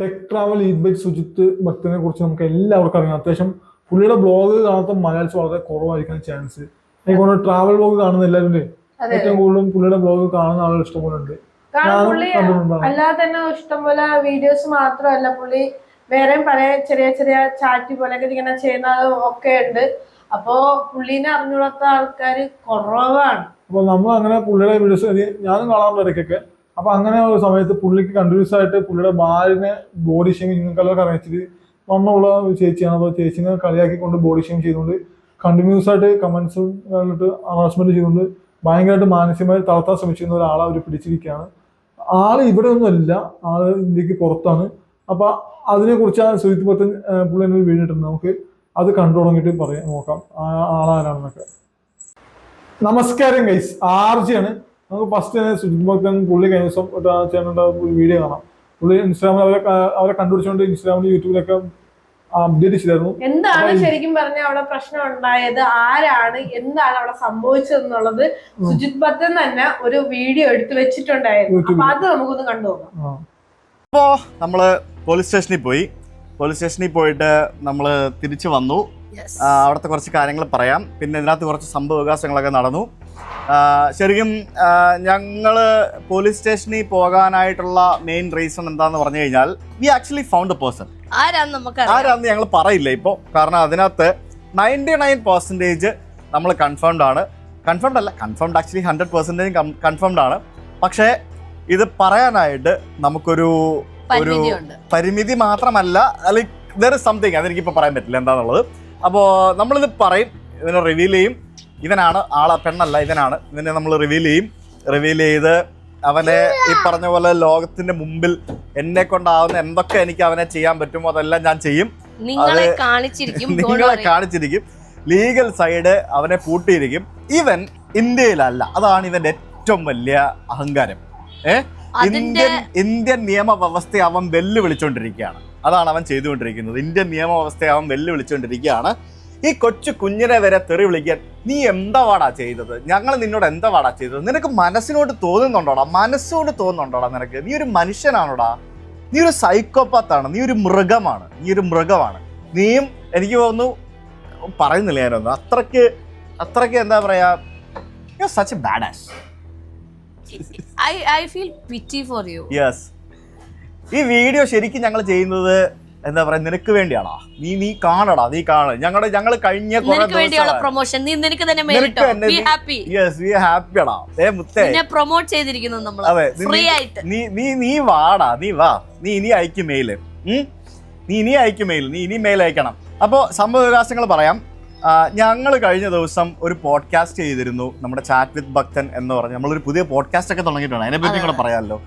Tech travel eat bite Sujith ഭക്തനെ കുറിച്ച് നമുക്ക് എല്ലാവർക്കും അറിയാം. അത്യാവശ്യം പുള്ളിയുടെ ബ്ലോഗ് കാണാത്ത മലയാളിസ് വളരെ കുറവായിരിക്കാൻ ചാൻസ് എനിക്ക് ട്രാവൽ ബ്ലോഗ് കാണുന്ന എല്ലാവരും ഏറ്റവും കൂടുതലും പുള്ളിയുടെ ബ്ലോഗ് കാണുന്ന ആളുകൾ ഇഷ്ടംപോലെ ഉണ്ട് കാരണം ഞാനും അല്ലാതെ തന്നെ ഇഷ്ടംപോലെ വീഡിയോസ് മാത്രമല്ല പുള്ളി. വേറെയും പല ചെറിയ ചെറിയ ചാറ്റ് പോലെയൊക്കെ ഇങ്ങനെ ചെയ്യുന്നത് ഒക്കെ ഉണ്ട്. അപ്പോ പുള്ളീനെ അറിഞ്ഞുകൂടാത്ത ആൾക്കാർ കുറവാണ്. അപ്പൊ നമ്മൾ അങ്ങനെ പുള്ളിയുടെ വീഡിയോസ് ഞാനും കാണാറുണ്ട് ഇടയ്ക്കൊക്കെ. അപ്പൊ അങ്ങനെ ഒരു സമയത്ത് പുള്ളിക്ക് കണ്ടിന്യൂസ് ആയിട്ട് പുള്ളിയുടെ ബാലിനെ ബോഡി ഷെയിം നിങ്ങൾക്കെല്ലാം അറിയിച്ചിട്ട് വണ്ണമുള്ള ഒരു ചേച്ചിയാണ്. അപ്പോൾ ചേച്ചിനെ കളിയാക്കിക്കൊണ്ട് ബോഡി ഷെയിം ചെയ്തുകൊണ്ട് കണ്ടിന്യൂസ് ആയിട്ട് കമന്റ്സും കണ്ടിട്ട് ഹറാസ്മെന്റ് ചെയ്തുകൊണ്ട് ഭയങ്കരമായിട്ട് മാനസികമായി തളർത്താൻ ശ്രമിച്ചിരുന്ന ഒരാളെ അവർ പിടിച്ചിരിക്കുകയാണ്. ആൾ ഇവിടെ ഒന്നുമല്ല ആൾ ഇന്ത്യയ്ക്ക് പുറത്താണ്. അപ്പൊ അതിനെ കുറിച്ച് സുജിത് പത്തൻ പുള്ളി എന്നൊരു വീണിട്ടുണ്ട് നമുക്ക് അത് കണ്ടു പറയാം. നോക്കാം. ആ ആളാരാണെന്നൊക്കെ. നമസ്കാരം ഗൈസ് ആർജിയാണ് നമുക്ക് ഫസ്റ്റ് തന്നെ സുജിത് ഭക്തൻ പുള്ളി കഴിഞ്ഞ ദിവസം ചേട്ടന്റെ വീഡിയോ കാണാം. പുള്ളി ഇൻസ്റ്റാഗ്രാമിൽ അവരെ അവരെ കണ്ടുപിടിച്ചുകൊണ്ട് ഇൻസ്റ്റാഗ്രാമിൽ യൂട്യൂബിലൊക്കെ അപ്ഡേറ്റ് ചെയ്തായിരുന്നു എന്താണ് ശരിക്കും പറഞ്ഞ അവിടെ പ്രശ്നം ഉണ്ടായത്? ആരാണ്? എന്താണ് അവിടെ സംഭവിച്ചത് എന്നുള്ളത് സുജിത് ഭക്തൻ തന്നെ ഒരു വീഡിയോ എടുത്തു വെച്ചിട്ടുണ്ടായിരുന്നു. അപ്പൊ അത് നമുക്കൊന്ന് കണ്ടുപോകാം അപ്പോ നമ്മൾ അപ്പോൾ നമ്മൾ പോലീസ് സ്റ്റേഷനിൽ പോയി പോലീസ് സ്റ്റേഷനിൽ പോയിട്ട് നമ്മൾ തിരിച്ചു വന്നു. അവിടുത്തെ കുറച്ച് കാര്യങ്ങൾ പറയാം. പിന്നെ ഇതിനകത്ത് കുറച്ച് സംഭവ വികാസങ്ങളൊക്കെ നടന്നു. ശരിക്കും ഞങ്ങൾ പോലീസ് സ്റ്റേഷനിൽ പോകാനായിട്ടുള്ള മെയിൻ റീസൺ എന്താന്ന് പറഞ്ഞു കഴിഞ്ഞാൽ we actually found a person ആരാന്ന് ആരാന്ന് ഞങ്ങൾ പറയില്ല ഇപ്പോൾ കാരണം അതിനകത്ത് നയന്റി നയൻ പെർസെന്റേജ് നമ്മൾ കൺഫേംഡ് ആണ്. കൺഫേംഡ് അല്ല confirmed actually hundred percentage confirmed ആണ്. പക്ഷേ ഇത് പറയാനായിട്ട് നമുക്കൊരു ഒരു പരിമിതി മാത്രമല്ല അല്ലെങ്കിൽ ദർ ഇസ് സംതിങ് അതെനിക്കിപ്പോൾ പറയാൻ പറ്റില്ല എന്താണെന്നുള്ളത് അപ്പോൾ നമ്മളിത് പറയും ഇതിനെ റിവീൽ ചെയ്യും. ഇവനാണ് ആളെ പെണ്ണല്ല ഇവനാണ്. ഇവനെ നമ്മൾ റിവീൽ ചെയ്യും. റിവീൽ ചെയ്ത് അവനെ ഈ പറഞ്ഞ പോലെ ലോകത്തിന്റെ മുമ്പിൽ എന്നെ കൊണ്ടാവുന്ന എന്തൊക്കെ എനിക്ക് അവനെ ചെയ്യാൻ പറ്റുമോ അതെല്ലാം ഞാൻ ചെയ്യും. നിങ്ങളെ കാണിച്ചിരിക്കും ലീഗൽ സൈഡ് അവനെ പൂട്ടിയിരിക്കും. ഇവൻ ഇന്ത്യയിലല്ല. അതാണ് ഇവന്റെ ഏറ്റവും വലിയ അഹങ്കാരം. ഏ? അതിന്റെ ഇന്ത്യൻ ഇന്ത്യൻ നിയമവ്യവസ്ഥയെ അവൻ വെല്ലുവിളിച്ചുകൊണ്ടിരിക്കുകയാണ് അതാണ് അവൻ ചെയ്തുകൊണ്ടിരിക്കുന്നത്. ഇന്ത്യൻ നിയമവ്യവസ്ഥയെ അവൻ വെല്ലുവിളിച്ചുകൊണ്ടിരിക്കുകയാണ് ഈ കൊച്ചു കുഞ്ഞിനെ വരെ തെറി വിളിക്കാൻ നീ എന്താ വാടാ ചെയ്തത്? ഞങ്ങൾ നിന്നോട് എന്താ വാടാ ചെയ്തത്? നിനക്ക് മനസ്സിനോട് തോന്നുന്നുണ്ടോടാ? മനസ്സോട് തോന്നുന്നുണ്ടോടാ നിനക്ക്? നീ ഒരു മനുഷ്യനാണോടാ? നീ ഒരു സൈക്കോപാത്താണ്. നീ ഒരു മൃഗമാണ്. നീ ഒരു മൃഗമാണ്. നീയും എനിക്ക് തോന്നുന്നു പറയുന്നില്ല ഞാനൊന്നും അത്രയ്ക്ക് അത്രയ്ക്ക് എന്താ പറയാ such a bad as I I feel pity for you yes ഈ വീഡിയോ ശരിക്കും ഞങ്ങൾ ചെയ്യുന്നത് എന്താ പറയാ നിനക്ക് വേണ്ടിയാണോ നീ നീ കാണടാ നീ കാണ. ഞങ്ങളുടെ ഞങ്ങൾ കഴിഞ്ഞ പ്രൊമോഷൻ നീ നിനക്ക് തന്നെ ഹാപ്പിയാടാ ഏ മുത്തേ. പ്രൊമോട്ട് ചെയ്തിരിക്കുന്നു നമ്മൾ അതെ നീ- നീ നീ നീ വാടാ നീ വാ. നീ ഇനി അയക്കും മെയിൽ നീ ഇനി അയക്കും മെയിൽ നീ ഇനി മെയിൽ അയക്കണം. അപ്പോൾ സംഭവ വികാസങ്ങൾ പറയാം. ഞങ്ങൾ കഴിഞ്ഞ ദിവസം ഒരു പോഡ്കാസ്റ്റ് ചെയ്തിരുന്നു. നമ്മുടെ ചാറ്റ് വിത്ത് ഭക്തൻ എന്ന് പറഞ്ഞ്. നമ്മളൊരു പുതിയ പോഡ്കാസ്റ്റ് ഒക്കെ തുടങ്ങിയിട്ടുണ്ട്. അതിനെപ്പറ്റി അതെ, കൂടെ പറയാമല്ലോ.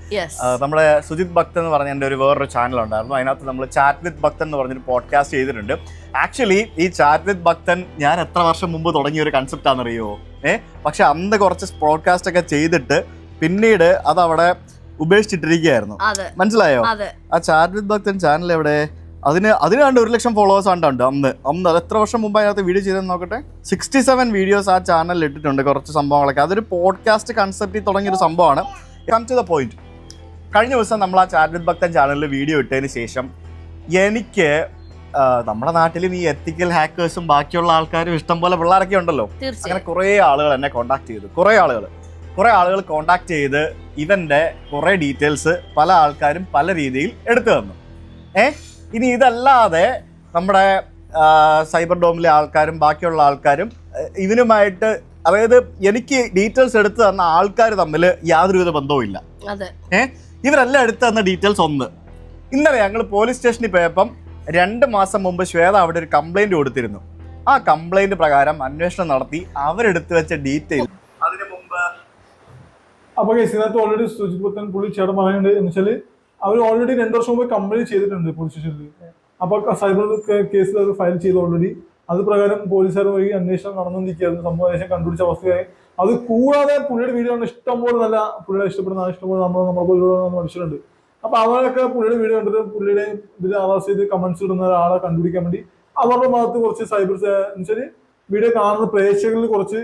നമ്മുടെ സുജിത് ഭക്തൻ എന്ന് പറഞ്ഞ എന്റെ ഒരു വേറൊരു ചാനൽ ഉണ്ടായിരുന്നു. അതിനകത്ത് നമ്മൾ ചാറ്റ് വിത്ത് ഭക്തൻ എന്ന് പറഞ്ഞൊരു പോഡ്കാസ്റ്റ് ചെയ്തിട്ടുണ്ട്. ആക്ച്വലി ഈ ചാറ്റ് വിത്ത് ഭക്തൻ ഞാൻ എത്ര വർഷം മുമ്പ് തുടങ്ങിയ ഒരു കൺസെപ്റ്റ് ആണെന്നറിയോ ഏഹ് പക്ഷെ അന്ന് കുറച്ച് പോഡ്കാസ്റ്റ് ഒക്കെ ചെയ്തിട്ട് പിന്നീട് അതവിടെ അവിടെ ഉപേക്ഷിച്ചിട്ടിരിക്കുകയായിരുന്നു മനസ്സിലായോ? ആ ചാറ്റ് വിത്ത് ഭക്തൻ ചാനൽ എവിടെ? അതിന് അതിന് കണ്ട് ഒരു ലക്ഷം ഫോളോവേഴ്സ് ഉണ്ട് അന്ന്. അന്ന് അത് എത്ര വർഷം മുമ്പ് അതിനകത്ത് വീഡിയോ ചെയ്തെന്ന് നോക്കട്ടെ? സിക്സ്റ്റി സെവൻ വീഡിയോസ് ആ ചാനലിൽ ഇട്ടിട്ടുണ്ട് കുറച്ച് സംഭവങ്ങളൊക്കെ. അതൊരു പോഡ്കാസ്റ്റ് കൺസെപ്റ്റിൽ തുടങ്ങിയൊരു സംഭവമാണ്. കം ടു ദ പോയിന്റ് കഴിഞ്ഞ ദിവസം നമ്മൾ ആ ചാറ്റ് ഭക്തൻ ചാനലിൽ വീഡിയോ ഇട്ടതിന് ശേഷം എനിക്ക് നമ്മുടെ നാട്ടിലും ഈ എത്തിക്കൽ ഹാക്കേഴ്സും ബാക്കിയുള്ള ആൾക്കാരും ഇഷ്ടം പോലെ പിള്ളേരൊക്കെ ഉണ്ടല്ലോ. അങ്ങനെ കുറേ ആളുകൾ എന്നെ കോണ്ടാക്ട് ചെയ്തു. കുറേ ആളുകൾ. കുറേ ആളുകൾ കോണ്ടാക്ട് ചെയ്ത് ഇവന്റെ കുറേ ഡീറ്റെയിൽസ് പല ആൾക്കാരും പല രീതിയിൽ എടുത്തു തന്നു. ഏ? ഇനി ഇതല്ലാതെ നമ്മുടെ സൈബർ ഡോമിലെ ആൾക്കാരും ബാക്കിയുള്ള ആൾക്കാരും ഏ, ഇവനുമായിട്ട് അതായത് എനിക്ക് ഡീറ്റെയിൽസ് എടുത്തു തന്ന ആൾക്കാർ തമ്മിൽ യാതൊരുവിധ ബന്ധവും ഇല്ല. അതെ. ഇവരെല്ലാം എടുത്തു തന്ന ഡീറ്റെയിൽസ് ഒന്ന്. ഇന്നലെ ഞങ്ങൾ പോലീസ് സ്റ്റേഷനിൽ പോയപ്പം രണ്ട് മാസം മുമ്പ് ശ്വേത അവിടെ ഒരു കംപ്ലൈന്റ് കൊടുത്തിരുന്നു. ആ കംപ്ലൈന്റ് പ്രകാരം അന്വേഷണം നടത്തി അവരെടുത്തു വെച്ച ഡീറ്റെയിൽ. അതിനു മുമ്പ് അപ്പൊ കേസ് ഇതിനകത്ത് ഓൾറെഡി സുജിത് പത്തൻ പുള്ളി ചേട്ടൻ പറയുന്നുണ്ട് എന്ന് വെച്ചാൽ അവർ ഓൾറെഡി രണ്ടു വർഷം മുമ്പ് കംപ്ലൈന്റ് ചെയ്തിട്ടുണ്ട് പോലീസ് സ്റ്റേഷനിൽ അപ്പോൾ സൈബർ കേസിൽ അത് ഫയൽ ചെയ്ത് ഓൾറെഡി അത് പ്രകാരം പോലീസുകാർ വഴി അന്വേഷണം നടന്നുകൊണ്ടിരിക്കുകയായിരുന്നു. സംഭവം ഏകദേശം കണ്ടുപിടിച്ച അവസ്ഥയായി. അത് കൂടാതെ പുള്ളിയുടെ വീഡിയോ ഇഷ്ടംപോലെ നല്ല പുള്ളിയുടെ ഇഷ്ടപ്പെടുന്ന ഇഷ്ടംപോലെ നമ്മൾ നമ്മളെ പോലുള്ള മനുഷ്യരുണ്ട്. അപ്പൊ അവരൊക്കെ പുള്ളിയുടെ വീഡിയോ കണ്ടിട്ട് പുള്ളിയുടെ ഇതിൽ ആവാസ് ചെയ്ത് കമന്റ്സ് ഇടുന്ന ഒരാളെ കണ്ടുപിടിക്കാൻ വേണ്ടി അവരുടെ ഭാഗത്ത് കുറച്ച് സൈബർ എന്നുവെച്ചാൽ വീഡിയോ കാണുന്ന പ്രേക്ഷകരിൽ കുറച്ച്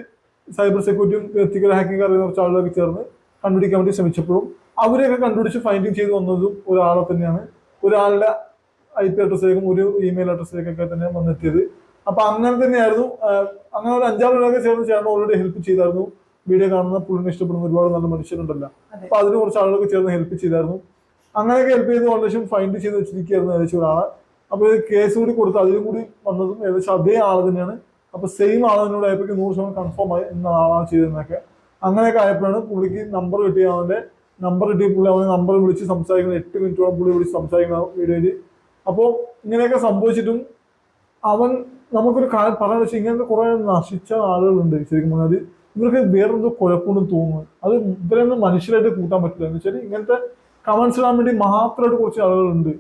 സൈബർ സെക്യൂരിറ്റിയും എത്തിക്കൽ ഹാക്കിംഗ് അറിയുന്ന കുറച്ച് ആളുകളൊക്കെ ചേർന്ന് കണ്ടുപിടിക്കാൻ വേണ്ടി ശ്രമിച്ചപ്പോഴും അവരെയൊക്കെ കണ്ടുപിടിച്ച് ഫൈൻഡിങ് ചെയ്ത് വന്നതും ഒരാളെ തന്നെയാണ്. ഒരാളുടെ ഐ പി അഡ്രസ്സിലേക്കും ഒരു ഇമെയിൽ അഡ്രസ്സിലേക്കൊക്കെ തന്നെ വന്നെത്തിയത്. അപ്പൊ അങ്ങനെ തന്നെയായിരുന്നു. അങ്ങനെ ഒരു അഞ്ചാറ് പേരൊക്കെ ചേർന്ന് ചേർന്ന് ഓൾറെഡി ഹെൽപ്പ് ചെയ്തായിരുന്നു. വീഡിയോ കാണുന്ന പുള്ളിനെ ഇഷ്ടപ്പെടുന്ന ഒരുപാട് നല്ല മനുഷ്യരുണ്ടല്ലോ. അപ്പൊ അതിന് കുറച്ച് ആളുകളൊക്കെ ചേർന്ന് ഹെൽപ്പ് ചെയ്തായിരുന്നു. അങ്ങനെയൊക്കെ ഹെൽപ്പ് ചെയ്ത് ഏകദേശം ഫൈൻഡ് ചെയ്ത് വെച്ചിരിക്കുകയായിരുന്നു ഏകദേശം ഒരാളെ. അപ്പൊ ഇത് കേസ് കൂടി കൊടുത്ത് അതിലും കൂടി വന്നതും ഏകദേശം അതേ ആൾ തന്നെയാണ്. അപ്പൊ സെയിം ആളിനോട് ആയപ്പോഴേക്കും നൂറ് ശതമാനം കൺഫേം ആയി എന്ന ആളാണ് ചെയ്തതെന്നൊക്കെ. അങ്ങനെയൊക്കെ ആയപ്പോഴാണ് പുള്ളിക്ക് നമ്പർ കിട്ടിയ അവന്റെ നമ്പർ കിട്ടിയ പുള്ളി അവനെ നമ്പർ വിളിച്ച് സംസാരിക്കുന്നത് എട്ട് മിനിറ്റോളം പുള്ളി വിളിച്ച് സംസാരിക്കുന്ന വീഡിയോയിൽ അപ്പോൾ ഇങ്ങനെയൊക്കെ സംഭവിച്ചിട്ടും അവൻ നമുക്കൊരു കാര്യം പറയാൻ വെച്ചാൽ ഇങ്ങനത്തെ കുറെ നശിച്ച ആളുകളുണ്ട് ശരിക്കും പറഞ്ഞാൽ ഇവർക്ക് വേറെന്തോ കുഴപ്പമുണ്ടെന്ന് തോന്നുന്നു. അത് ഇവരൊന്നും മനുഷ്യരായിട്ട് കൂട്ടാൻ പറ്റില്ല. എന്ന് വെച്ചാൽ ഇങ്ങനത്തെ കമന്റ്സ് ഇടാൻ വേണ്ടി മാത്രമായിട്ട് കുറച്ച് ആളുകളുണ്ട്.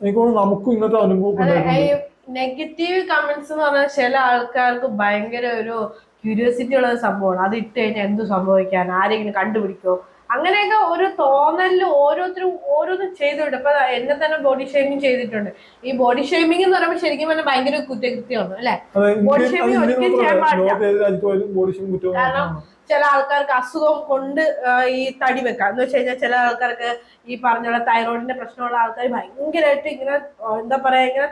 എനിക്ക് തോന്നുന്നു നമുക്കും ഇങ്ങനത്തെ അനുഭവം നെഗറ്റീവ് കമന്റ്സ് എന്ന് പറഞ്ഞാൽ ചില ആൾക്കാർക്ക് ഭയങ്കര ഒരു ക്യൂരിയോസിറ്റി ഉള്ള സംഭവമാണ്. അത് ഇട്ട് കഴിഞ്ഞാൽ എന്ത് സംഭവിക്കാൻ? ആരെങ്കിലും കണ്ടുപിടിക്കോ? അങ്ങനെയൊക്കെ ഒരു തോന്നലിൽ ഓരോരുത്തരും ഓരോന്നും ചെയ്തു വിടും. ഇപ്പൊ എന്നെ തന്നെ ബോഡി ഷേമിങ് ചെയ്തിട്ടുണ്ട്. ഈ ബോഡി ഷേമിംഗ് എന്ന് പറയുമ്പോൾ ശരിക്കും പറഞ്ഞാൽ ഭയങ്കര കുറ്റകൃത്യമാണ് അല്ലെ? ബോഡി ഒരിക്കലും ചെയ്യാൻ പാടില്ല. ഷേമിംഗ് കുറ്റം കാരണം ചില ആൾക്കാർക്ക് അസുഖം കൊണ്ട് ഈ തടി വെക്കാം. എന്ന് വെച്ച് കഴിഞ്ഞാൽ ചില ആൾക്കാർക്ക് ഈ പറഞ്ഞ തൈറോയിഡിന്റെ പ്രശ്നമുള്ള ആൾക്കാർ ഭയങ്കരമായിട്ട് ഇങ്ങനെ എന്താ പറയാ ഇങ്ങനെ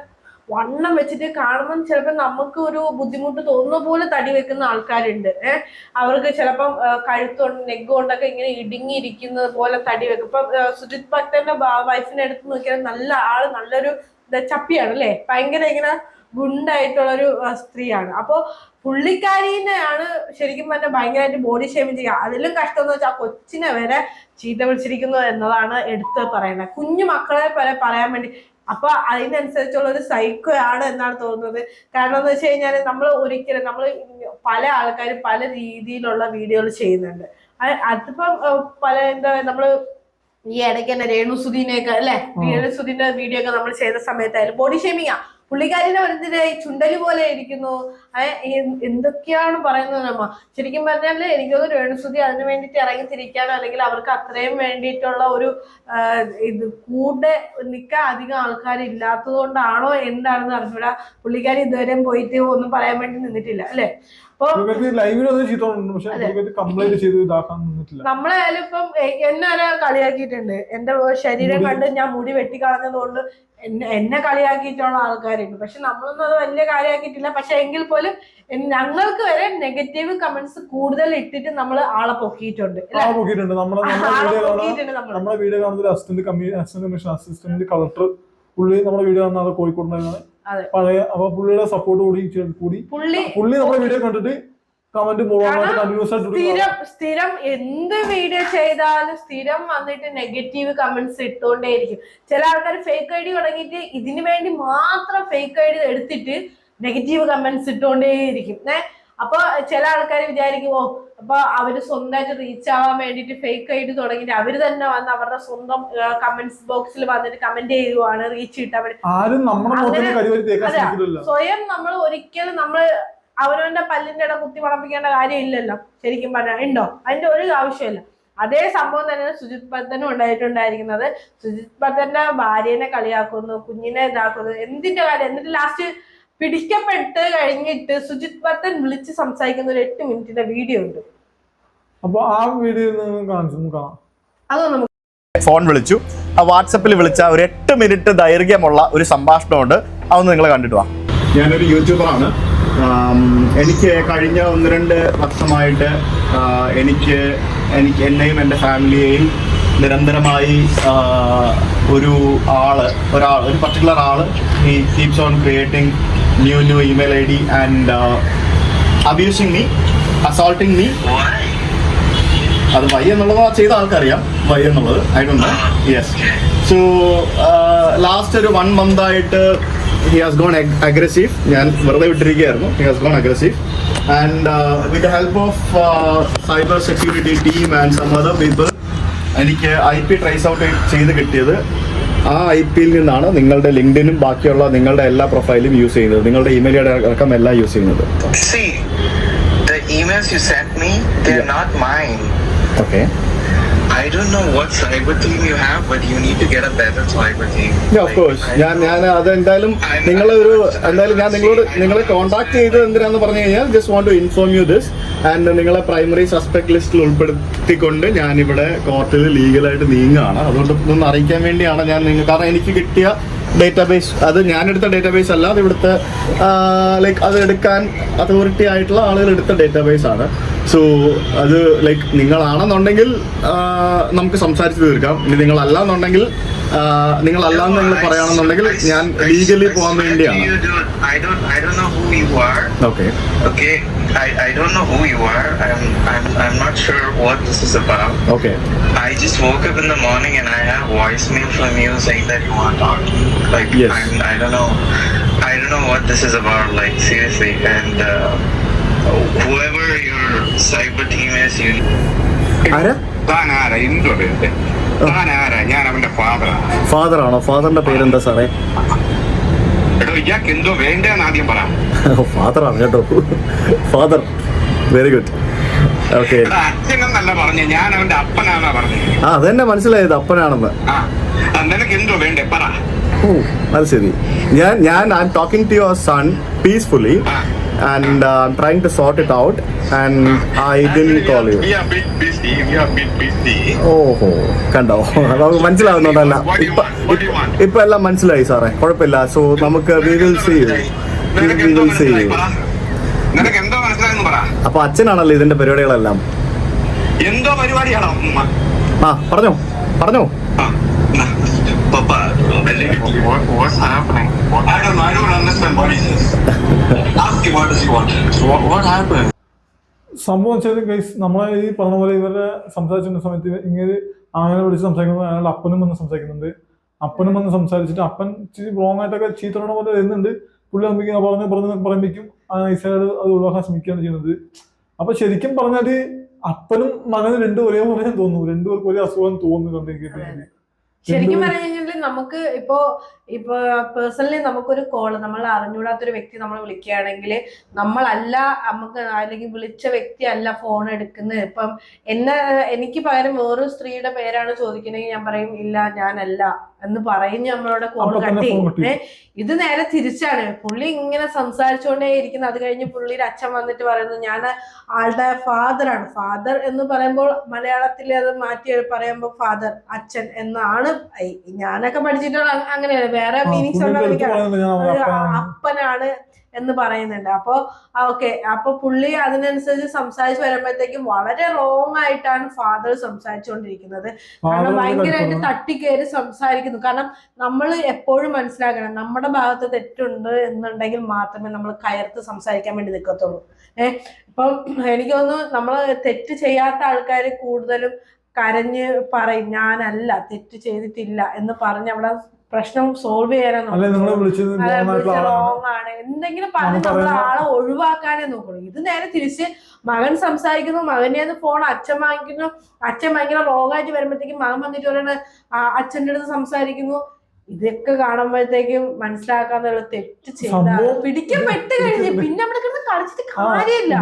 വണ്ണം വെച്ചിട്ട് കാണുമ്പം ചിലപ്പോൾ നമുക്ക് ഒരു ബുദ്ധിമുട്ട് തോന്നുന്ന പോലെ തടി വെക്കുന്ന ആൾക്കാരുണ്ട്. ഏഹ് അവർക്ക് ചിലപ്പം കഴുത്തുകൊണ്ട് നെഗ് കൊണ്ടൊക്കെ ഇങ്ങനെ ഇടുങ്ങിയിരിക്കുന്നത് പോലെ തടി വെക്കും. ഇപ്പം സുജിത് ഭക്തന്റെ വൈഫിനെ എടുത്ത് നോക്കിയാൽ നല്ല ആൾ നല്ലൊരു ചപ്പിയാണ് അല്ലേ? ഭയങ്കര ഇങ്ങനെ ഗുണ്ടായിട്ടുള്ള ഒരു സ്ത്രീയാണ്. അപ്പോൾ പുള്ളിക്കാരിനെയാണ് ശരിക്കും പറഞ്ഞാൽ ഭയങ്കരമായിട്ട് ബോഡി ഷേമിങ് ചെയ്യുക. അതിലും കഷ്ടം എന്ന് വെച്ചാൽ കൊച്ചിനെ വരെ ചീത്ത വിളിച്ചിരിക്കുന്നു എന്നതാണ് എടുത്ത് പറയുന്നത് കുഞ്ഞു മക്കളെ വരെ പറയാൻ വേണ്ടി അപ്പൊ അതിനനുസരിച്ചുള്ള ഒരു സൈക്കോ ആണ് എന്നാണ് തോന്നുന്നത്. കാരണം എന്ന് വെച്ച് കഴിഞ്ഞാൽ നമ്മൾ ഒരിക്കലും നമ്മൾ പല ആൾക്കാരും പല രീതിയിലുള്ള വീഡിയോകൾ ചെയ്യുന്നുണ്ട്. അത് അതിപ്പം പല എന്താ നമ്മൾ ഈ ഇടയ്ക്ക് തന്നെ രേണു സുധീനെയൊക്കെ അല്ലെ? രേണു സുധീന്റെ വീഡിയോ ഒക്കെ നമ്മൾ ചെയ്ത സമയത്തായാലും ബോഡി ഷേമിങ്ങാ പുള്ളിക്കാരിനെ വെറുതെ ചുണ്ടലി പോലെ ഇരിക്കുന്നു. എന്തൊക്കെയാണ് പറയുന്നത് അമ്മ ശരിക്കും പറഞ്ഞാൽ എനിക്ക് തോന്നുന്നു രേണുസുതി അതിന് വേണ്ടിയിട്ട് ഇറങ്ങി തിരിക്കാനോ അല്ലെങ്കിൽ അവർക്ക് അത്രയും വേണ്ടിയിട്ടുള്ള ഒരു ഇത് കൂടെ നിൽക്കാൻ അധികം ആൾക്കാർ ഇല്ലാത്തത് കൊണ്ടാണോ എന്താണെന്ന് അറിഞ്ഞൂടാ പുള്ളിക്കാരി ഇതുവരെയും പോയിട്ട് ഒന്നും പറയാൻ വേണ്ടി നിന്നിട്ടില്ല അല്ലെ? നമ്മളായാലും ഇപ്പം എന്നെ ആരാ കളിയാക്കിയിട്ടുണ്ട്. എന്റെ ശരീരം കണ്ട് ഞാൻ മുടി വെട്ടിക്കളഞ്ഞതുകൊണ്ട് എന്നെ കളിയാക്കിയിട്ടുള്ള ആൾക്കാരുണ്ട്. പക്ഷെ നമ്മളൊന്നും അത് വലിയ കാര്യമാക്കിയിട്ടില്ല. പക്ഷെ എങ്കിൽ പോലും ഞങ്ങൾക്ക് വരെ നെഗറ്റീവ് കമന്റ്സ് കൂടുതൽ ഇട്ടിട്ട് നമ്മൾ ആളെ പൊക്കിയിട്ടുണ്ട്. നമ്മുടെ വീഡിയോ കാണുന്ന അസിസ്റ്റന്റ് കമ്മീ അസിസ്റ്റന്റ് കമ്മീഷൻ അസിസ്റ്റന്റ് കളക്ടർ പുള്ളി നമ്മുടെ വീഡിയോ കാണുന്ന കോഴിക്കോട്. അപ്പൊ പുള്ളിയുടെ സപ്പോർട്ട് കൂടി കൂടി. പുള്ളി നമ്മുടെ വീഡിയോ കണ്ടിട്ട് കമന്റ് കണ്ടിന്യൂസ് ആയിട്ട് സ്ഥിരം സ്ഥിരം എന്ത് വീഡിയോ ചെയ്താലും സ്ഥിരം വന്നിട്ട് നെഗറ്റീവ് കമന്റ്സ് ഇട്ടുകൊണ്ടേയിരിക്കും ചില ആൾക്കാർ ഫേക്ക് ഐ ഡി തുടങ്ങിയിട്ട് ഇതിനു വേണ്ടി മാത്രം ഫേക്ക് ഐ ഡി എടുത്തിട്ട് നെഗറ്റീവ് കമന്റ്സ് ഇട്ടുകൊണ്ടേയിരിക്കും ഏ അപ്പൊ ചില ആൾക്കാർ വിചാരിക്കും ഓ അപ്പൊ അവർ സ്വന്തമായിട്ട് റീച്ച് ആവാൻ വേണ്ടിയിട്ട് ഫേക്ക് ആയിട്ട് തുടങ്ങിയിട്ട് അവർ തന്നെ വന്ന് അവരുടെ സ്വന്തം കമന്റ്സ് ബോക്സിൽ വന്നിട്ട് കമന്റ് ചെയ്യുവാണ് റീച്ച് കിട്ടാൻ വേണ്ടി സ്വയം നമ്മൾ ഒരിക്കലും നമ്മൾ അവനവന്റെ പല്ലിന്റെ ഇട കുത്തി വളപ്പിക്കേണ്ട കാര്യം ഇല്ലല്ലോ ശരിക്കും പറഞ്ഞാൽ ഉണ്ടോ? അതിന്റെ ഒരു ആവശ്യമില്ല അതേ സംഭവം തന്നെയാണ് സുജിത് ഭദ്രനും ഉണ്ടായിട്ടുണ്ടായിരിക്കുന്നത്. സുജിത് ഭദ്രന്റെ ഭാര്യനെ കളിയാക്കുന്നു കുഞ്ഞിനെ ഇതാക്കുന്നു എന്തിന്റെ കാര്യം? എന്നിട്ട് ലാസ്റ്റ് പിടിക്കപ്പെട്ട് കഴിഞ്ഞിട്ട് സുജിത് ഭക്തൻ വിളിച്ച് സംസാരിക്കുന്ന ഒരു എട്ട് മിനിറ്റിന്റെ വീഡിയോ ഉണ്ട്. അപ്പൊ ആ വീഡിയോ കാണിച്ചു നമുക്ക് ഫോൺ വിളിച്ചു. ആ വാട്സപ്പിൽ വിളിച്ച ഒരു എട്ട് മിനിറ്റ് ദൈർഘ്യമുള്ള ഒരു സംഭാഷണമുണ്ട്. അതൊന്ന് നിങ്ങൾ കണ്ടിട്ട് വാ. ഞാനൊരു യൂട്യൂബറാണ്. എനിക്ക് കഴിഞ്ഞ ഒന്ന് രണ്ട് വർഷമായിട്ട് എനിക്ക് എനിക്ക് എന്നെയും എന്റെ ഫാമിലിയെയും നിരന്തരമായി ഒരു ആൾ ഒരാൾ ഒരു പർട്ടിക്കുലർ ആൾ ഈ keeps on creating new new email ID and uh, abusing me, assaulting me. അത് വൈ എന്നുള്ളത് ആ ചെയ്ത ആൾക്കറിയാം. വൈ എന്നുള്ളത്. ഡോ യെസ് സോ ലാസ്റ്റ് ഒരു വൺ മന്ത് ആയിട്ട് ഹി ഹാസ് ഗോൺ അഗ്രസീവ് ഞാൻ വെറുതെ വിട്ടിരിക്കുകയായിരുന്നു. He has gone aggressive and with help of cyber security team and some other people എനിക്ക് ഐ പി ട്രേസ് ഔട്ട് ചെയ്ത് കിട്ടിയത്. ആ ഐ പിയിൽ നിന്നാണ് നിങ്ങളുടെ ലിങ്ക്ഡിനും ബാക്കിയുള്ള നിങ്ങളുടെ എല്ലാ പ്രൊഫൈലും യൂസ് ചെയ്യുന്നത്. നിങ്ങളുടെ ഇമെയിൽ അടക്കം എല്ലാം യൂസ് ചെയ്യുന്നത്. See, the emails you sent me, they're not mine. Okay I don't know what cyber team you have, but you need to get a better cyber team. Of of I ഞാൻ ഞാൻ അത് എന്തായാലും നിങ്ങളെ ഒരു എന്തായാലും ഞാൻ നിങ്ങളോട് നിങ്ങളെ കോൺടാക്ട് ചെയ്തത് എന്തിനാന്ന് പറഞ്ഞു കഴിഞ്ഞാൽ just want to inform you this and നിങ്ങളെ പ്രൈമറി സസ്പെക്ട് ലിസ്റ്റിൽ ഉൾപ്പെടുത്തിക്കൊണ്ട് ഞാൻ ഇവിടെ കോർട്ടിൽ ലീഗലായിട്ട് നീങ്ങുകയാണ്. അതുകൊണ്ട് ഇതൊന്ന് അറിയിക്കാൻ വേണ്ടിയാണ് ഞാൻ നിങ്ങൾ കാരണം എനിക്ക് കിട്ടിയ ഡേറ്റാബേസ് അത് ഞാൻ എടുത്ത ഡേറ്റാബേസ് അല്ല അത് ഇവിടുത്തെ ലൈക്ക് അത് എടുക്കാൻ അതോറിറ്റി ആയിട്ടുള്ള ആളുകൾ എടുത്ത ഡേറ്റാബേസ് ആണ്. സോ അത് ലൈക്ക് നിങ്ങളാണെന്നുണ്ടെങ്കിൽ നമുക്ക് സംസാരിച്ച് തീർക്കാം ഇനി നിങ്ങളല്ല എന്നുണ്ടെങ്കിൽ നിങ്ങളല്ല എന്ന് നിങ്ങൾ പറയുകയാണെന്നുണ്ടെങ്കിൽ ഞാൻ ലീഗലി പോകാൻ വേണ്ടിയാണ്. Okay Okay, I, I don't know who you are. I'm, I'm, I'm not sure what this is about. Okay I just woke up in the morning and I have voicemail from you saying that you want to talk. Like, Yes. I'm, I don't know, I don't know what this is about. Like, seriously, and uh, whoever your cyber team is, you ആരാ? താൻ ആരാ എന്തോ പേര് താൻ ആരാ ഞാൻ അവന്റെ ഫാദറാണ് father ആണോ ഫാദറിന്റെ പേരെന്താ സാറേ? എടോ ഇയാൾക്ക് എന്തോ വേണ്ടെന്ന് ആദ്യം പറ. ഫാദർ ആണ് കേട്ടോ. ഫാദർ വെരി ഗുഡ് ഓക്കെ എടാ അച്ഛനെന്നല്ല പറഞ്ഞ. ഞാൻ അവന്റെ അപ്പനാന്നാ പറഞ്ഞത് ആ അതെന്നെ മനസ്സിലായത്. അപ്പനാണെന്ന്. ആ ആ, നിനക്ക് എന്തോ വേണ്ടേ? പറ. ഓ അത് ശരി. ഞാൻ ഞാൻ I am talking to your son peacefully ah. And trying to sort it out and I didn't call you. We are bit busy, we are bit busy. ഓഹോ കണ്ടോ? നമുക്ക് മനസ്സിലാവുന്നുണ്ടല്ല ഇപ്പൊ എല്ലാം മനസ്സിലായി സാറേ. കുഴപ്പമില്ല. സോ നമുക്ക് we will see you we will see you അപ്പൊ അച്ഛനാണല്ലോ ഇതിന്റെ പരിപാടികളെല്ലാം. എന്തോ പരിപാടിയാണോ ആ പറഞ്ഞോ. പറഞ്ഞോ. Papa, What, what's happening? What? I don't know. I don't understand what he says. Ask him what does he want. What, what happened? സംഭവം വെച്ചാൽ ഗൈസ് നമ്മളെ ഈ പറഞ്ഞ പോലെ ഇവരുടെ സംസാരിച്ചിരുന്ന സമയത്ത് ഇങ്ങനെ അങ്ങനെ വിളിച്ച് സംസാരിക്കുന്നത് അയാളുടെ അപ്പനും വന്ന് സംസാരിക്കുന്നുണ്ട് അപ്പനും വന്ന് സംസാരിച്ചിട്ട് അപ്പൻ ഇച്ചിരി റോങ് ആയിട്ടൊക്കെ ചീത്തറണ പോലെ വരുന്നുണ്ട് പുള്ളി അമ്പിക്ക് പറഞ്ഞ് പറഞ്ഞ് പറയുമ്പോഴേക്കും ആ നൈസായിട്ട് അത് ഒഴിവാക്കാൻ ശ്രമിക്കുകയാണ് ചെയ്യുന്നത് അപ്പൊ ശരിക്കും പറഞ്ഞാൽ അപ്പനും മകനും രണ്ടും ഒരേപോലെ തോന്നുന്നു രണ്ടുപേർക്കും ഒരേ അസുഖം തോന്നുന്നു കണ്ടിരിക്കുന്നത് ശരിക്കും പറഞ്ഞു നമുക്ക് ഇപ്പോ ഇപ്പൊ പേഴ്സണലി നമുക്കൊരു കോൾ നമ്മൾ അറിഞ്ഞൂടാത്തൊരു വ്യക്തി നമ്മൾ വിളിക്കുകയാണെങ്കിൽ നമ്മളല്ല നമുക്ക് അല്ലെങ്കിൽ വിളിച്ച വ്യക്തി അല്ല ഫോൺ എടുക്കുന്നത്. ഇപ്പം എന്നെ എനിക്ക് പകരം വേറൊരു സ്ത്രീയുടെ പേരാണ് ചോദിക്കുന്നതെങ്കിൽ ഞാൻ പറയും ഇല്ല ഞാനല്ല എന്ന് പറഞ്ഞ് നമ്മളോട് കോൾ കട്ട് ചെയ്യും. ഇത് നേരെ തിരിച്ചാണ്. പുള്ളി ഇങ്ങനെ സംസാരിച്ചുകൊണ്ടേ ഇരിക്കുന്നത് അത് കഴിഞ്ഞ് പുള്ളിയുടെ അച്ഛൻ വന്നിട്ട് പറയുന്നത് ഞാൻ ആളുടെ ഫാദറാണ് ഫാദർ എന്ന് പറയുമ്പോൾ മലയാളത്തിൽ അത് മാറ്റി പറയുമ്പോൾ ഫാദർ അച്ഛൻ എന്നാണ് ഐ- ഞാനൊക്കെ പഠിച്ചിട്ടുള്ള അങ്ങനെയാണ് വേറെ മീനിങ്സ് അപ്പനാണ്. എന്ന് പറയുന്നുണ്ട്. അപ്പോ ഓക്കെ അപ്പൊ പുള്ളി അതിനനുസരിച്ച് സംസാരിച്ച് വരുമ്പോഴത്തേക്കും വളരെ റോങ് ആയിട്ടാണ് ഫാദർ സംസാരിച്ചുകൊണ്ടിരിക്കുന്നത്. കാരണം ഭയങ്കരമായിട്ട് തട്ടിക്കയറി സംസാരിക്കുന്നു. കാരണം നമ്മൾ എപ്പോഴും മനസ്സിലാക്കണം നമ്മുടെ ഭാഗത്ത് തെറ്റുണ്ട് എന്നുണ്ടെങ്കിൽ മാത്രമേ നമ്മൾ കയർത്ത് സംസാരിക്കാൻ വേണ്ടി നിൽക്കത്തുള്ളൂ. ഏഹ് ഇപ്പം എനിക്ക് തോന്നുന്നു നമ്മൾ തെറ്റ് ചെയ്യാത്ത ആൾക്കാർ കൂടുതലും കരഞ്ഞ് പറയും ഞാനല്ല തെറ്റ് ചെയ്തിട്ടില്ല എന്ന് പറഞ്ഞ് അവിടെ പ്രശ്നം സോൾവ് ചെയ്യാനാണ് റോങ് ആണ്. എന്തെങ്കിലും പറഞ്ഞ് നമ്മളെ നമ്മൾ ആളെ ഒഴിവാക്കാനേ നോക്കുള്ളൂ. ഇത് നേരെ തിരിച്ച് മകൻ സംസാരിക്കുന്നു മകനെ ഫോൺ അച്ഛൻ വാങ്ങിക്കുന്നു. അച്ഛൻ ഭയങ്കര റോങ് ആയിട്ട് വരുമ്പോഴത്തേക്കും മകൻ വന്നിട്ട് പറയണ അച്ഛന്റെ അടുത്ത് സംസാരിക്കുന്നു. ഇതൊക്കെ കാണുമ്പോഴത്തേക്കും മനസ്സിലാക്കാന്നുള്ള തെറ്റ് പിടിക്കാൻ സംഭവം കഴിഞ്ഞു പിന്നെ നമ്മുടെ കിടന്ന് കളിച്ചിട്ട് കാര്യമില്ല.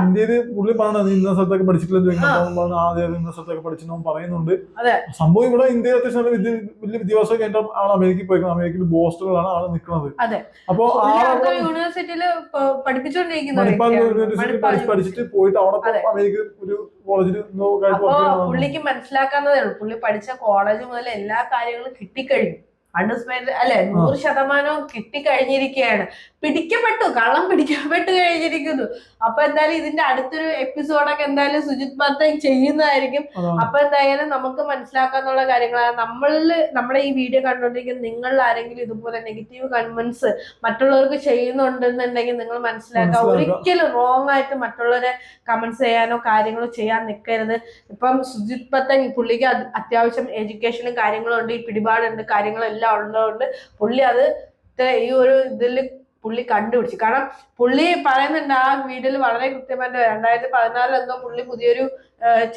പുള്ളി പറഞ്ഞത് ഇന്ന സ്ഥലത്തൊക്കെ പഠിച്ചിട്ടില്ലെന്ന് ചോദിക്കുമ്പോൾ ആ. അവൻ പറഞ്ഞു, ആ അതെ അതെ, ഇന്ന സ്ഥലത്തൊക്കെ പഠിച്ചെന്നും പറയുന്നുണ്ട്. അതെ. സംഭവം ഇവിടെ ഇന്ത്യയിൽ അത്യാവശ്യം നല്ല വലിയ വിദ്യാഭ്യാസ കേന്ദ്രം ആണ് അമേരിക്കയിൽ പോയിക്കണം അമേരിക്കയിൽ ബോസ്റ്റണിലാണ് ആൾ നിൽക്കുന്നത്. അതെ. അപ്പൊ യൂണിവേഴ്സിറ്റിയിൽ പഠിച്ചിട്ട് പോയിട്ട് അവിടെ. അമേരിക്ക ഒരു കോളേജിൽ പുള്ളിക്ക് മനസ്സിലാക്കാന്നതേ ഉള്ളൂ. പുള്ളി പഠിച്ച കോളേജ് മുതൽ എല്ലാ കാര്യങ്ങളും കിട്ടിക്കഴിഞ്ഞു. അണ്ടർസ്റ്റാൻഡ് അല്ലെ നൂറ് ശതമാനവും കിട്ടിക്കഴിഞ്ഞിരിക്കുകയാണ് പിടിക്കപ്പെട്ടു കള്ളം പിടിക്കപ്പെട്ട് കഴിഞ്ഞിരിക്കുന്നു. അപ്പൊ എന്തായാലും ഇതിന്റെ അടുത്തൊരു എപ്പിസോഡൊക്കെ എന്തായാലും സുജിത് ഭദ്രൻ ചെയ്യുന്നതായിരിക്കും. അപ്പൊ എന്തായാലും നമുക്ക് മനസ്സിലാക്കാന്നുള്ള കാര്യങ്ങളാണ്. നമ്മളിൽ നമ്മളെ ഈ വീഡിയോ കണ്ടുകൊണ്ടിരിക്കുന്ന നിങ്ങൾ ആരെങ്കിലും ഇതുപോലെ നെഗറ്റീവ് കമന്റ്സ് മറ്റുള്ളവർക്ക് ചെയ്യുന്നുണ്ടെന്നുണ്ടെങ്കിൽ നിങ്ങൾ മനസ്സിലാക്കുക മനസ്സിലാക്കുക. ഒരിക്കലും റോങ് ആയിട്ട് മറ്റുള്ളവരെ കമന്റ്സ് ചെയ്യാനോ കാര്യങ്ങളോ ചെയ്യാൻ നിൽക്കരുത് ഇപ്പം സുജിത് പത്തൻ പുള്ളിക്ക് അത്യാവശ്യം എഡ്യൂക്കേഷനും കാര്യങ്ങളും ഉണ്ട് ഈ പിടിപാടുണ്ട് കാര്യങ്ങളെല്ലാം ഉള്ളതുകൊണ്ട് പുള്ളി അത് ഈ ഒരു ഇതിൽ പുള്ളി കണ്ടുപിടിച്ചു. കാരണം പുള്ളി പറയുന്നുണ്ട് ആ വീഡിയോയിൽ വളരെ കൃത്യമായിട്ട് രണ്ടായിരത്തി പതിനാലിലെന്തോ പുള്ളി പുതിയൊരു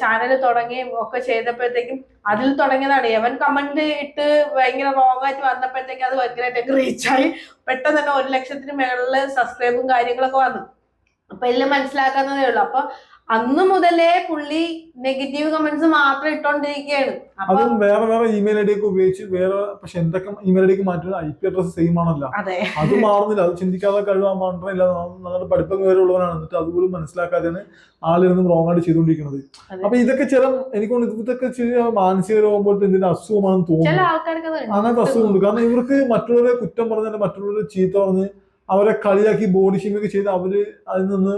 ചാനൽ തുടങ്ങുകയും ഒക്കെ ചെയ്തപ്പോഴത്തേക്കും അതിൽ തുടങ്ങിയതാണ്. എവൻ കമന്റ് ഇട്ട് ഭയങ്കര റോങ് ആയിട്ട് വന്നപ്പോഴത്തേക്കും അത് ഭയങ്കരമായിട്ട് റീച്ചായി പെട്ടെന്ന് തന്നെ ഒരു ലക്ഷത്തിന് മേളിൽ സബ്സ്ക്രൈബും കാര്യങ്ങളൊക്കെ വന്നു. അപ്പൊ എല്ലാം മനസ്സിലാക്കാവുന്നതേ ഉള്ളൂ. അപ്പൊ അന്ന് മുതലേ പുള്ളി നെഗറ്റീവ് കമന്റ്സ് മാത്രം ഇട്ടോണ്ടിരിക്കുകയാണ് അതും വേറെ വേറെ ഇമെയിൽ ഐ ഡി ഒക്കെ ഉപയോഗിച്ച് വേറെ പക്ഷെ എന്തൊക്കെ ഇമെയിൽ ഐ ഡിക്ക് മാറ്റുന്നത് ഐ പി അഡ്രസ് സെയിം ആണല്ലോ. അതെ. മാറുന്നില്ല. അത് ചിന്തിക്കാതെ കഴിവാൻ മാത്രമില്ല. നമ്മുടെ പഠിപ്പം വരെ ഉള്ളവരാണ് എന്നിട്ട് അതുപോലും മനസ്സിലാക്കാതെയാണ് ആളിരുന്ന് റോങ് ആയിട്ട് ചെയ്തുകൊണ്ടിരിക്കുന്നത്. അപ്പൊ ഇതൊക്കെ ചില എനിക്ക് ഇതൊക്കെ ചെറിയ മാനസിക രോഗം പോലത്തെ എന്തെങ്കിലും അസുഖമാണെന്ന് തോന്നുന്നു. അങ്ങനത്തെ അസുഖം അങ്ങനത്തെ അസുഖമുണ്ട്. കാരണം ഇവർക്ക് മറ്റുള്ളവരെ കുറ്റം പറഞ്ഞാൽ മറ്റുള്ളവരെ ചീത്ത പറഞ്ഞ് അവരെ കളിയാക്കി ബോഡി ഷേമിങ് ചെയ്ത് അവർ അതിൽ നിന്ന്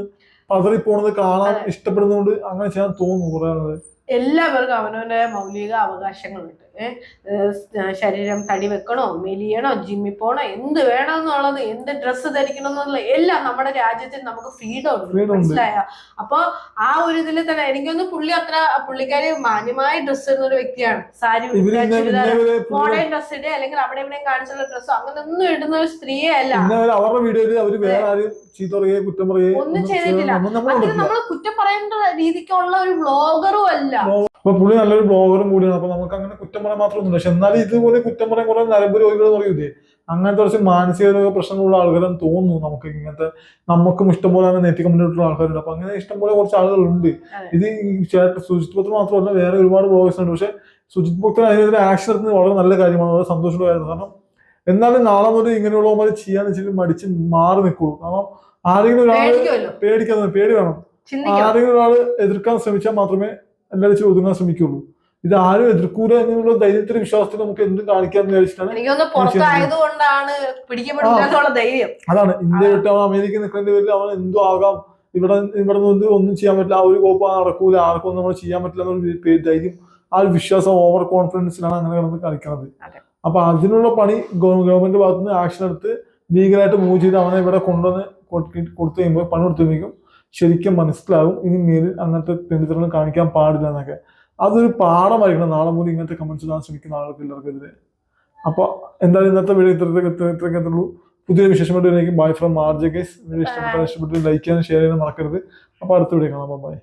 പതറിപ്പോണത് കാണാൻ. ഇഷ്ടപ്പെടുന്നതുകൊണ്ട് അങ്ങനെ ചെയ്യാൻ തോന്നുന്നു കുറെ എല്ലാവർക്കും അവനവന്റെ മൗലിക അവകാശങ്ങളുണ്ട് ശരീരം തടി വെക്കണോ മെലിയണോ ജിമ്മിൽ പോണോ എന്ത് വേണമെന്നുള്ളത് എന്ത് ഡ്രസ്സ് ധരിക്കണം എന്നുള്ള എല്ലാം നമ്മുടെ രാജ്യത്തിൽ നമുക്ക് ഫ്രീഡം ഉണ്ട് മനസ്സിലായ? അപ്പൊ ആ ഒരു ഇതിൽ തന്നെ എനിക്കൊന്ന് പുള്ളി അത്ര പുള്ളിക്കാരി മാന്യമായി ഡ്രസ്സ് ഇടുന്ന ഒരു വ്യക്തിയാണ്. സാരി മോഡേൺ ഡ്രസ് ഇടുക അല്ലെങ്കിൽ അവിടെ ഇവിടെ കാണിച്ചുള്ള ഡ്രസ്സോ അങ്ങനെ ഒന്നും ഇടുന്ന ഒരു സ്ത്രീയെ അല്ല. അവരുടെ വീഡിയോയിൽ അവർ വേറെ ആരും ചീത്ത പറയുകയോ കുറ്റം പറയുകയോ ഒന്നും ചെയ്തിട്ടില്ല. അതിന് നമ്മൾ കുറ്റം പറയേണ്ട രീതിക്കുള്ള ഒരു ബ്ലോഗറും അല്ല. അപ്പൊ പുള്ളി നല്ലൊരു ബ്ലോഗറും കൂടിയാണ്. അപ്പൊ നമുക്ക് അങ്ങനെ കുറ്റം പറയാൻ മാത്രമൊന്നുമില്ല പക്ഷെ എന്നാലും ഇതുപോലെ കുറ്റം പറയാൻ കുറെ നരമ്പ് രോഗികൾ പറയൂലേ? അങ്ങനത്തെ കുറച്ച് മാനസിക രോഗ പ്രശ്നങ്ങളുള്ള ആളുകളും തോന്നുന്നു നമുക്ക് ഇങ്ങനത്തെ നമുക്കും ഇഷ്ടംപോലെ തന്നെ നെറ്റി കമ്പനിയിട്ടുള്ള ആൾക്കാരുണ്ട്. അപ്പൊ അങ്ങനെ ഇഷ്ടംപോലെ കുറച്ച് ആളുകളുണ്ട്. ഇത് സുജിത് ഭക്തർ മാത്രമല്ല വേറെ ഒരുപാട് ബ്ലോഗേഴ്സ് ഉണ്ട്. പക്ഷെ സുജിത് ഭക്തർ അതിനെതിരെ ആക്ഷൻ എടുക്കുന്നത് വളരെ നല്ല കാര്യമാണ്. വളരെ സന്തോഷമുള്ള കാര്യമാണ്. കാരണം എന്നാലും നാളെ മുതൽ ഇങ്ങനെയുള്ളവന്മാരെ ചെയ്യാന്ന് വെച്ചിട്ട് മടിച്ച് മാറി നിൽക്കുള്ളൂ. കാരണം ആരെങ്കിലും ഒരാൾ പേടിക്കാൻ പേടി വേണം. ആരെങ്കിലും ഒരാൾ എതിർക്കാൻ ശ്രമിച്ചാൽ മാത്രമേ എല്ലാവരും ഒതുങ്ങാൻ ശ്രമിക്കുള്ളൂ. ഇത് ആരും എതിർക്കൂല എന്നുള്ള ധൈര്യത്തിന് വിശ്വാസത്തിന് നമുക്ക് എന്തും കാണിക്കാന്ന് വിചാരിച്ചിട്ടാണ് അതാണ്. ഇന്ത്യ വിട്ട് അവൻ അമേരിക്ക നിൽക്കേണ്ടി വരില്ല അവൻ എന്തും ആകാം. ഇവിടെ ഇവിടെ നിന്ന് ഒന്നും ചെയ്യാൻ പറ്റില്ല. ആ ഒരു കോപ്പ നടക്കൂല. ആർക്കും ഒന്നും നമ്മൾ ചെയ്യാൻ പറ്റില്ല എന്നൊരു ധൈര്യം ആ ഒരു വിശ്വാസം ഓവർ കോൺഫിഡൻസിലാണ് അങ്ങനെ കിടന്ന് കളിക്കുന്നത്. അപ്പൊ അതിനുള്ള പണി ഗവൺമെന്റ് ഭാഗത്തുനിന്ന് ആക്ഷൻ എടുത്ത് ലീഗലായിട്ട് മൂവ് ചെയ്ത് അവനെ ഇവിടെ കൊണ്ടുവന്ന് കൊടുത്തി- കഴിയുമ്പോൾ പണി കൊടുത്തു കഴിയുമ്പോൾ ശരിക്കും മനസ്സിലാവും. ഇനി മേലിൽ അങ്ങനത്തെ തെണ്ടിത്തരം കാണിക്കാൻ പാടില്ല എന്നൊക്കെ. അതൊരു പാഠമായിരിക്കണം നാളെ മുതൽ ഇങ്ങനത്തെ കമന്റ്സ് ഇടാൻ ശ്രമിക്കുന്ന ആൾക്ക് എല്ലാവർക്കെതിരെ. അപ്പൊ എന്തായാലും ഇന്നത്തെ വീഡിയോ ഇത്രയൊക്കെ ഇത്രയൊക്കെ ഉള്ളൂ പുതിയ വിശേഷമായിട്ട് bye from RJ guys. Video ഇഷ്ടപ്പെട്ട ഇഷ്ടപ്പെട്ട് ലൈക്ക് ചെയ്യാനും ഷെയർ ചെയ്യാനും മറക്കരുത്. അപ്പൊ അടുത്ത വീഡിയോ കാണാം. ബൈ